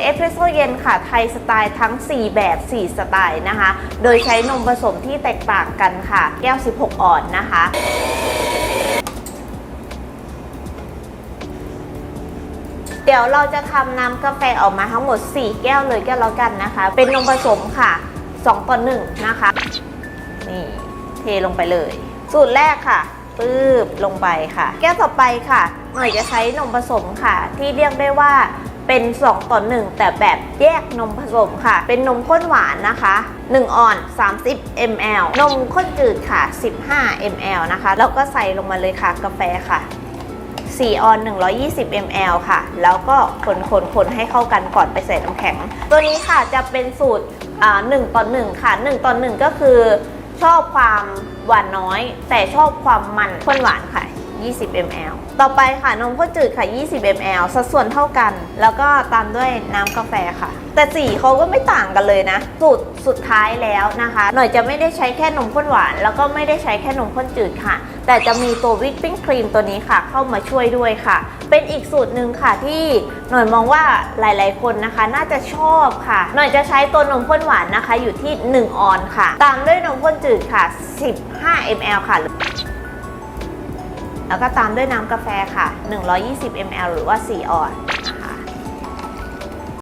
เอสเปรสโซ่เย็นค่ะ ไทยสไตล์ทั้ง 4 แบบ 4 สไตล์นะคะ โดยใช้นมผสมที่แตกต่างกันค่ะ แก้ว 16 ออนนะคะ เดี๋ยวเราจะทำน้ำกาแฟออกมาทั้งหมด 4 แก้วเลยก็แล้วกันนะคะ เป็นนมผสมค่ะ 2 ต่อ 1 นะคะ นี่ เทลงไปเลย สูตรแรกค่ะปื๊บลงไปค่ะ แก้วต่อไปค่ะหน่อยจะใช้นมผสมค่ะ ที่เรียกได้ว่า เป็น 2 ต่อ 1 แต่แบบแยกนมผสมค่ะ เป็นนมข้นหวานนะคะ 1 ออน 30 ml นมข้นจืดค่ะ 15 ml นะคะ แล้วก็ใส่ลงมาเลยค่ะ กาแฟค่ะ 4 ออน 120 ml ค่ะ แล้วก็คนคนคนให้เข้ากันก่อนไปใส่น้ำแข็ง ตัวนี้ค่ะจะเป็นสูตรอ่า1ต่อ1ค่ะ1ต่อ1ก็คือชอบความหวานน้อย แต่ชอบความมันข้นหวานค่ะ 20 ml ต่อไปค่ะนมข้นจืดค่ะ 20 ml สัดส่วนเท่ากัน แล้วก็ตามด้วยน้ำกาแฟค่ะ แต่สีเขาก็ไม่ต่างกันเลยนะ สูตรสุดท้ายแล้วนะคะ หน่อยจะไม่ได้ใช้แค่นมข้นหวาน แล้วก็ไม่ได้ใช้แค่นมข้นจืดค่ะ แต่จะมีตัววิปปิ้งครีมตัวนี้ค่ะ เข้ามาช่วยด้วยค่ะ เป็นอีกสูตรหนึ่งค่ะที่หน่อยมองว่าหลาย ๆ คนนะคะ น่าจะชอบค่ะ หน่อยจะใช้ตัวนมข้นหวานนะคะ อยู่ที่ 1 ออนค่ะ ตามด้วยนมข้นจืดค่ะ 15 ml ค่ะ แล้วก็ตามด้วยน้ำกาแฟค่ะ 120 ml หรือว่า 4 ออน